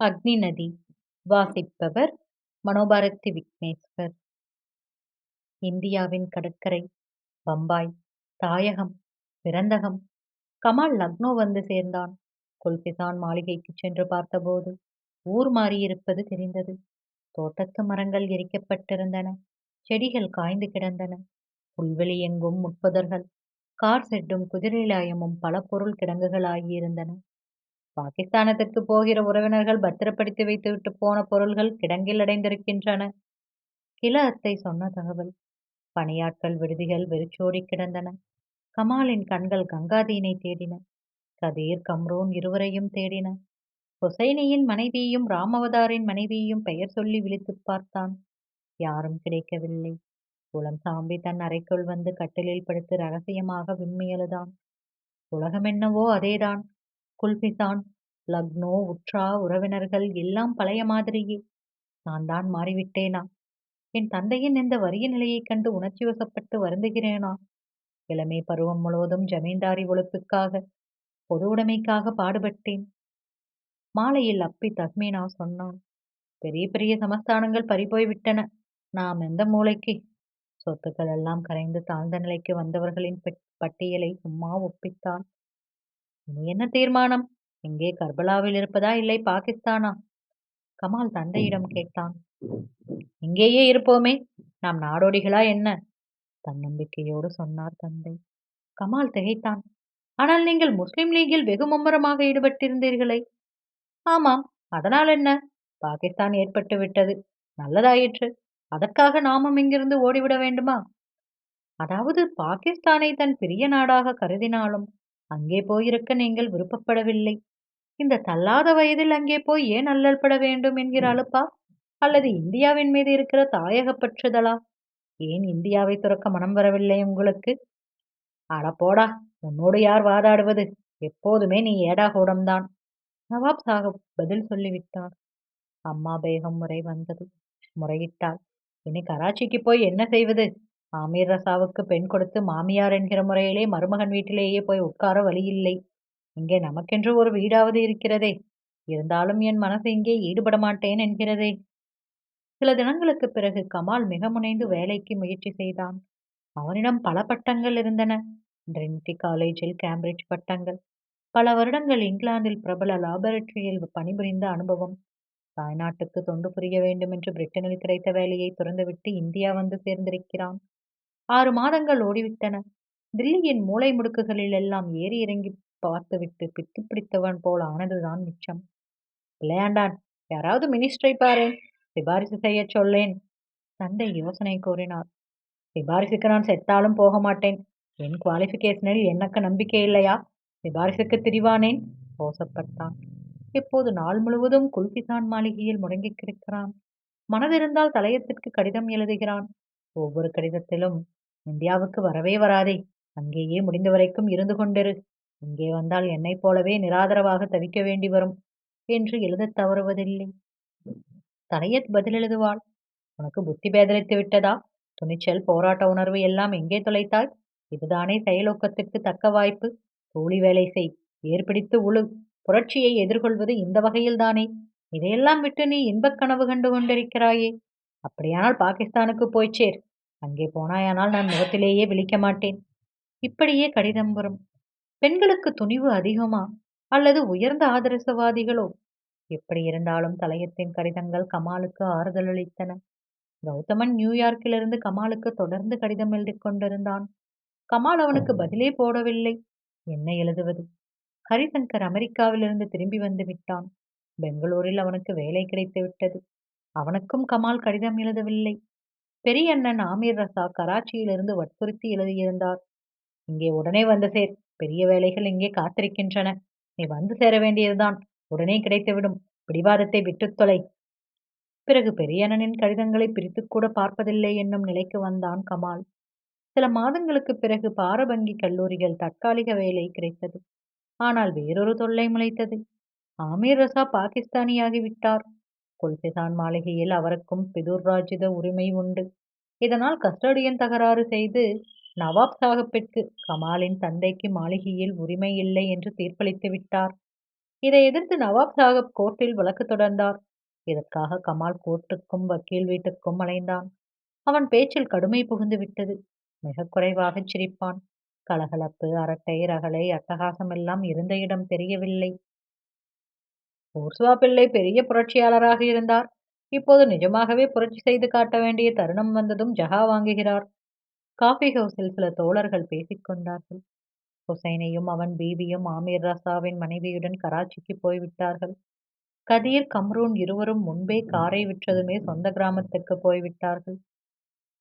அக்னி நதி வாசிப்பவர் மனோபாரதி விக்னேஸ்வர். இந்தியாவின் கடற்கரை பம்பாய் தாயகம் பிறந்தகம் கமால் லக்னோ வந்து சேர்ந்தான். குல்பிசான் மாளிகைக்கு சென்று பார்த்தபோது ஊர் மாறியிருப்பது தெரிந்தது. தோட்டத்து மரங்கள் எரிக்கப்பட்டிருந்தன. செடிகள் காய்ந்து கிடந்தன. புல்வெளி எங்கும் முட்புதர்கள் கார் செட்டும் குதிரைலாயமும் பல பொருள் கிடங்குகள் ஆகியிருந்தன பாகிஸ்தானத்திற்கு போகிற உறவினர்கள் பத்திரப்படுத்தி வைத்துவிட்டு போன பொருள்கள் கிடங்கில் அடைந்திருக்கின்றன. கில அத்தை சொன்ன தகவல். பணியாட்கள் விடுதிகள் வெறிச்சோடி கிடந்தன. கமாலின் கண்கள் கங்காதீனை தேடின. கதீர் கம்ரோன் இருவரையும் தேடின. ஹுசைனியின் மனைவியையும் ராமவதாரின் மனைவியையும் பெயர் சொல்லி விழித்துப் பார்த்தான். யாரும் கிடைக்கவில்லை. குளம் சாம்பி தன் அறைக்குள் வந்து கட்டிலில் படுத்து ரகசியமாக விம்மியலுதான். உலகம் என்னவோ அதேதான். குல்பிதான் லக்னோ உற்றா உறவினர்கள் எல்லாம் பழைய மாதிரியே. நான் தான் மாறிவிட்டேனா? என் தந்தையின் இந்த வறிய நிலையைக் கண்டு உணர்ச்சி வசப்பட்டு வருந்துகிறேனா? இளமை பருவம் முழுவதும் ஜமீன்தாரி ஒழுப்புக்காக பொது உடைமைக்காக பாடுபட்டேன். மாலையில் அப்பி தஸ்மீனா சொன்னான் பெரிய பெரிய சமஸ்தானங்கள் பறிபோய் விட்டன. நாம் எந்த மூளைக்கு? சொத்துக்கள் எல்லாம் கரைந்து தாழ்ந்த நிலைக்கு வந்தவர்களின் பட்டியலை சும்மா ஒப்பித்தாள் நீ என்ன தீர்மானம்? எங்கே கர்பலாவில் இருப்பதா இல்லை பாகிஸ்தானா? கமால் தந்தையிடம் கேட்டான். இங்கேயே இருப்போமே நாம் நாடோடிகளா என்ன? தன்னம்பிக்கையோடு சொன்னார் தந்தை. கமால் திகைத்தான். ஆனால் நீங்கள் முஸ்லிம் லீகில் வெகு மும்முரமாக ஈடுபட்டிருந்தீர்களே. ஆமாம் அதனால் என்ன? பாகிஸ்தான் ஏற்பட்டு விட்டது. நல்லதாயிற்று. அதற்காக நாமும் இங்கிருந்து ஓடிவிட வேண்டுமா? அதாவது பாகிஸ்தானை தன் பிரிய நாடாக கருதினாலும் அங்கே போயிருக்க நீங்கள் விருப்பப்படவில்லை. இந்த தள்ளாத வயதில் அங்கே போய் ஏன் அல்லல்பட வேண்டும் என்கிற அழுப்பா அல்லது இந்தியாவின் மீது இருக்கிற தாயக பற்றுதலா ஏன் இந்தியாவை துறக்க மனம் வரவில்லை உங்களுக்கு? அட போடா உன்னோடு யார் வாதாடுவது? எப்போதுமே நீ ஏடா கூடம்தான். நவாப் சாஹப் பதில் சொல்லிவிட்டார். அம்மா பேகம் முறை வந்தது. முறையிட்டாள். இனி கராச்சிக்கு போய் என்ன செய்வது? ஆமீர் ரசாவுக்கு பெண் கொடுத்து மாமியார் என்கிற முறையிலே மருமகன் வீட்டிலேயே போய் உட்கார வழியில்லை. இங்கே நமக்கென்று ஒரு வீடாவது இருக்கிறதே. இருந்தாலும் என் மனசு இங்கே ஈடுபட மாட்டேன் என்கிறதே. சில தினங்களுக்கு பிறகு கமால் மிக முனைந்து வேலைக்கு முயற்சி செய்தான். அவனிடம் பல பட்டங்கள் இருந்தன. ட்ரினிட்டி காலேஜில் கேம்பிரிட்ஜ் பட்டங்கள். பல வருடங்கள் இங்கிலாந்தில் பிரபல லாபரட்டரியில் பணிபுரிந்த அனுபவம். தாய்நாட்டுக்கு தொண்டு புரிய வேண்டும் என்று பிரிட்டனில் கிடைத்த வேலையை துறந்துவிட்டு இந்தியா வந்து சேர்ந்திருக்கிறான். ஆறு மாதங்கள் ஓடிவிட்டன. தில்லியின் மூளை முடுக்குகளில் எல்லாம் ஏறி இறங்கி பார்த்துவிட்டு பித்து பிடித்தவன் போல் ஆனதுதான் மிச்சம். விளையாண்டான். யாராவது மினிஸ்டரை பாரு. சிபாரிசு செய்ய சொல்லேன். தந்தை யோசனை கூறினார். சிபாரிசுக்கு நான் செத்தாலும் போக மாட்டேன். என் குவாலிஃபிகேஷனில் எனக்கு நம்பிக்கை இல்லையா? சிபாரிசுக்கு திரிவானேன்? மோசப்பட்டான் இப்போது நாள் முழுவதும் குல்பிசான் மாளிகையில் முடங்கி கிடக்கிறான். மனதிருந்தால் தலையத்திற்கு கடிதம் எழுதுகிறான். ஒவ்வொரு கடிதத்திலும் இந்தியாவுக்கு வரவே வராதே. அங்கேயே முடிந்த வரைக்கும் இருந்து கொண்டிரு. இங்கே வந்தால் என்னைப் போலவே நிராதரவாக தவிக்க வேண்டி வரும் என்று எழுதத் தவறுவதில்லை. தலையத் பதில் எழுதுவாள். உனக்கு புத்தி பேதலித்து விட்டதா? துணிச்சல் போராட்ட உணர்வு எல்லாம் எங்கே தொலைத்தாய் இதுதானே செயலோக்கத்திற்கு தக்க வாய்ப்பு. கூலி வேலை செய். ஏற்பிடித்து உழு. புரட்சியை எதிர்கொள்வது இந்த வகையில்தானே இதையெல்லாம் விட்டு நீ இன்பக் கனவு கண்டு கொண்டிருக்கிறாயே. அப்படியானால் பாகிஸ்தானுக்கு போய்ச்சேர் அங்கே போனாயானால் நான் முகத்திலேயே விழிக்க மாட்டேன். இப்படியே கடிதம் வரும். பெண்களுக்கு துணிவு அதிகமா? அல்லது உயர்ந்த ஆதரசவாதிகளோ எப்படி இருந்தாலும் தலையத்தின் கடிதங்கள் கமாலுக்கு ஆறுதல் அளித்தன. கௌதமன் நியூயார்க்கிலிருந்து கமாலுக்கு தொடர்ந்து கடிதம் எழுதி கொண்டிருந்தான். கமால் அவனுக்கு பதிலே போடவில்லை. என்ன எழுதுவது? ஹரிசங்கர் அமெரிக்காவிலிருந்து திரும்பி வந்து விட்டான். பெங்களூரில் அவனுக்கு வேலை கிடைத்து விட்டது. அவனுக்கும் கமால் கடிதம் எழுதவில்லை. பெரியண்ணன் ஆமீர் ரசா கராச்சியிலிருந்து வற்புறுத்தி எழுதியிருந்தார். இங்கே உடனே வந்து சேர். பெரிய வேலைகள் இங்கே காத்திருக்கின்றன. நீ வந்து சேர வேண்டியதுதான். உடனே கிடைத்துவிடும். பிடிவாதத்தை விட்டுத் தொலை. பிறகு பெரியண்ணனின் கடிதங்களை பிரித்துக்கூட பார்ப்பதில்லை என்னும் நிலைக்கு வந்தான் கமால். சில மாதங்களுக்கு பிறகு பாரபங்கி கல்லூரிகள் தற்காலிக வேலை கிடைத்தது. ஆனால் வேறொரு தொல்லை முளைத்தது. ஆமீர் ரசா பாகிஸ்தானியாகிவிட்டார். குல்பிசான் மாளிகையில் அவருக்கும் பிதுர்ராஜித உரிமை உண்டு. இதனால் கஸ்டடியன் தகராறு செய்து நவாப் சாஹிப்பிற்கு கமாலின் தந்தைக்கு மாளிகையில் உரிமை இல்லை என்று தீர்ப்பளித்து விட்டார். இதை எதிர்த்து நவாப் சாஹிப் கோர்ட்டில் வழக்கு தொடர்ந்தார். இதற்காக கமால் கோர்ட்டுக்கும் வக்கீல் வீட்டுக்கும் அலைந்தான். அவன் பேச்சில் கடுமை புகுந்து விட்டது. மிக குறைவாகச் சிரிப்பான். கலகலப்பு அரட்டை ரகளை அட்டகாசமெல்லாம் இருந்த இடம் தெரியவில்லை. ஊர்சுவா பிள்ளை பெரிய புரட்சியாளராக இருந்தார். இப்போது நிஜமாகவே புரட்சி செய்து காட்ட வேண்டிய தருணம் வந்ததும் ஜஹா வாங்குகிறார். காஃபி ஹவுஸில் சில தோழர்கள் பேசிக்கொண்டார்கள் ஹுசைனையும் அவன் பீபியும் ஆமீர் ரசாவின் மனைவியுடன் கராச்சிக்கு போய்விட்டார்கள். கதீர் கம்ரூன் இருவரும் முன்பே காரை விற்றதுமே சொந்த கிராமத்துக்கு போய்விட்டார்கள்.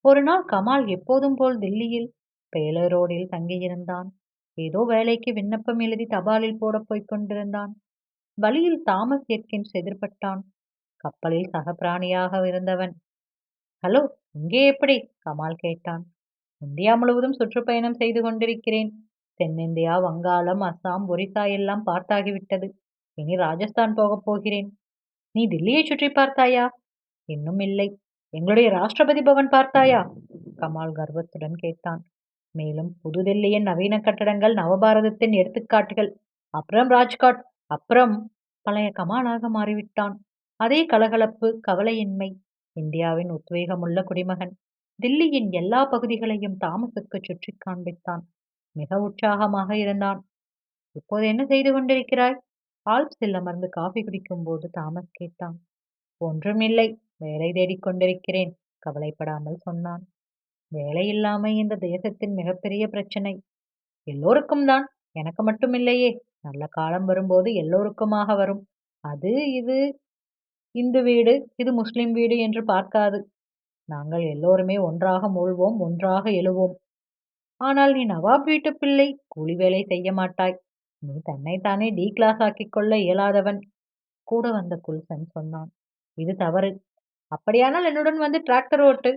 ஒரு நாள் கமால் எப்போதும் போல் தில்லியில் பேலரோடில் தங்கியிருந்தான். ஏதோ வேலைக்கு விண்ணப்பம் எழுதி தபாலில் போட போய்க் கொண்டிருந்தான். வழியில் தாமஸ் எட்கின்ஸ் எதிர்பட்டான். கப்பலில் சக பிராணியாக இருந்தவன். ஹலோ இங்கே எப்படி? கமால் கேட்டான். இந்தியா முழுவதும் சுற்றுப்பயணம் செய்து கொண்டிருக்கிறேன். தென்னிந்தியா வங்காளம் அஸ்ஸாம் ஒரிசா எல்லாம் பார்த்தாகிவிட்டது. இனி ராஜஸ்தான் போகப் போகிறேன். நீ தில்லியை சுற்றி பார்த்தாயா? இன்னும் இல்லை. எங்களுடைய ராஷ்டிரபதி பவன் பார்த்தாயா? கமால் கர்வத்துடன் கேட்டான். மேலும் புதுதில்லியின் நவீன கட்டடங்கள் நவபாரதத்தின் எடுத்துக்காட்டுகள். அப்புறம் ராஜ்காட் அப்புறம் பழைய கமானாக மாறிவிட்டான். அதே கலகலப்பு கவலையின்மை இந்தியாவின் உத்வேகமுள்ள குடிமகன். தில்லியின் எல்லா பகுதிகளையும் தாமஸுக்கு சுற்றி காண்பித்தான். மிக உற்சாகமாக இருந்தான். இப்போது என்ன செய்து கொண்டிருக்கிறாய்? ஆல்ப்ஸில் அமர்ந்து காஃபி குடிக்கும் போது தாமஸ் கேட்டான். ஒன்றும் இல்லை. வேலை தேடிக் கொண்டிருக்கிறேன் கவலைப்படாமல் சொன்னான். வேலை இல்லாமை இந்த தேசத்தின் மிகப்பெரிய பிரச்சனை. எல்லோருக்கும் தான். எனக்கு மட்டுமில்லையே நல்ல காலம் வரும்போது எல்லோருக்குமாக வரும். அது இது இந்து வீடு இது முஸ்லிம் வீடு என்று பார்க்காது. நாங்கள் எல்லோருமே ஒன்றாக மூழ்வோம் ஒன்றாக எழுவோம். ஆனால் நீ நவாப் வீட்டு பிள்ளை கூலி வேலை செய்ய மாட்டாய். நீ தன்னைத்தானே டி கிளாஸ் ஆக்கிக் கொள்ள இயலாதவன். கூட வந்த குல்சன் சொன்னான் இது தவறு. அப்படியானால் என்னுடன் வந்து டிராக்டர் ஓட்டு.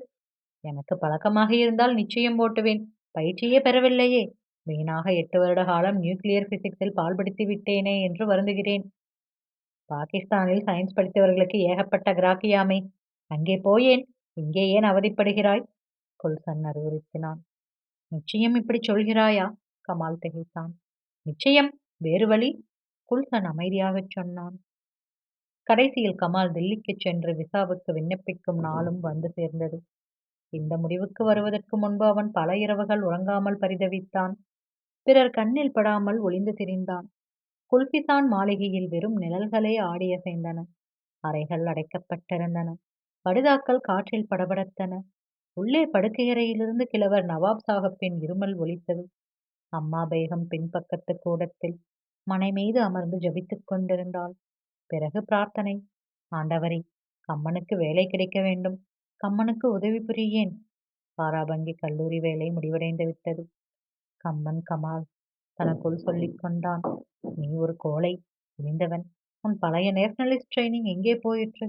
எனக்கு பழக்கமாக இருந்தால் நிச்சயம் ஓட்டுவேன். பயிற்சியே பெறவில்லையே. வீணாக எட்டு வருட காலம் நியூக்ளியர் பிசிக்ஸில் பால்படுத்தி விட்டேனே என்று வருந்துகிறேன். பாகிஸ்தானில் சயின்ஸ் படித்தவர்களுக்கு ஏகப்பட்ட கிராக்கியாமை. அங்கே போயேன் இங்கே ஏன் அவதிப்படுகிறாய்? குல்சன் அறிவுறுத்தினான். நிச்சயம் இப்படி சொல்கிறாயா? கமால் திகைத்தான். நிச்சயம் வேறு வழி? குல்சன் அமைதியாகச் சொன்னான். கடைசியில் கமால் தில்லிக்குச் சென்று விசாவுக்கு விண்ணப்பிக்கும் நாளும் வந்து சேர்ந்தது. இந்த முடிவுக்கு வருவதற்கு முன்பு அவன் பல இரவுகள் உறங்காமல் பரிதவித்தான். பிறர் கண்ணில் படாமல் ஒளிந்து திரிந்தான். குல்பிசான் மாளிகையில் வெறும் நிழல்களே ஆடியசைந்தன அறைகள் அடைக்கப்பட்டிருந்தன. படுதாக்கள் காற்றில் படபடத்தன. உள்ளே படுக்கையறையிலிருந்து கிழவர் நவாப் சாஹப்பின் இருமல் ஒலித்தது. அம்மா பேகம் பின்பக்கத்து கூடத்தில் மனை மீது அமர்ந்து ஜபித்துக் கொண்டிருந்தாள். பிறகு பிரார்த்தனை ஆண்டவரே கம்மனுக்கு வேலை கிடைக்க வேண்டும். கம்மனுக்கு உதவி புரியேன். பாராபங்கி கல்லூரி வேலை முடிவடைந்து விட்டது. கம்மன் கமால் தனக்குள் சொல்லிக் கொண்டான். நீ ஒரு கோழை இழிந்தவன் உன் பழைய நேஷனலிஸ்ட் ட்ரைனிங் எங்கே போயிற்று?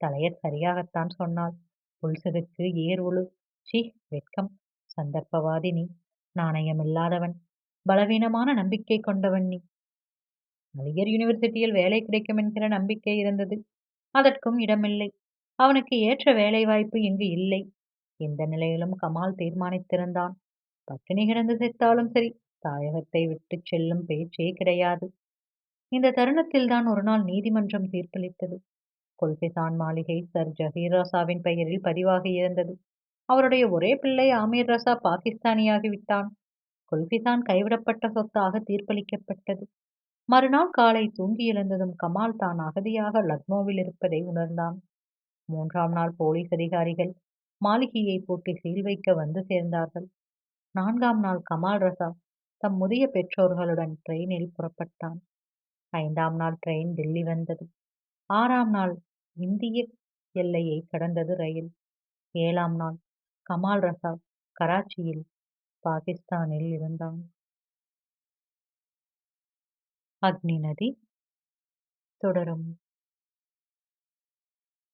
தலையர் சரியாகத்தான் சொன்னாள் புல்சதுக்கு ஏர் உழு சி வெட்கம். சந்தர்ப்பவாதி நீ. நாணயமில்லாதவன். பலவீனமான நம்பிக்கை கொண்டவன் நீ. அலிகர் யூனிவர்சிட்டியில் வேலை கிடைக்கும் என்கிற நம்பிக்கை இருந்தது. அதற்கும் இடமில்லை. அவனுக்கு ஏற்ற வேலை வாய்ப்பு இங்கு இல்லை. எந்த நிலையிலும் கமால் தீர்மானித்திருந்தான். பட்டினி கிடந்து செத்தாலும் சரி தாயகத்தை விட்டு செல்லும் பேச்சே கிடையாது. இந்த தருணத்தில்தான் ஒருநாள் ஒரு நாள் நீதிமன்றம் தீர்ப்பளித்தது. கொல்பிசான் மாளிகை சர் ஜஹீர் ரசாவின் பெயரில் பதிவாகி இருந்தது அவருடைய ஒரே பிள்ளை ஆமீர் ரசா பாகிஸ்தானியாகிவிட்டான் கொல்பிசான் கைவிடப்பட்ட சொத்தாக தீர்ப்பளிக்கப்பட்டது. மறுநாள் காலை தூங்கி எழுந்ததும் கமால் தான் அகதியாக லக்னோவில் இருப்பதை உணர்ந்தான். மூன்றாம் நாள் போலீஸ் அதிகாரிகள் மாளிகையை பூட்டி சீல் வைக்க வந்து சேர்ந்தார்கள். நான்காம் நாள் கமால் ரசா தம் முதிய பெற்றோர்களுடன் ட்ரெயினில் புறப்பட்டான். ஐந்தாம் நாள் ட்ரெயின் டெல்லி வந்தது. ஆறாம் நாள் இந்திய எல்லையை கடந்தது ரயில். ஏழாம் நாள் கமால் ரசா கராச்சியில் பாகிஸ்தானில் இருந்தான். அக்னி நதி தொடரும்.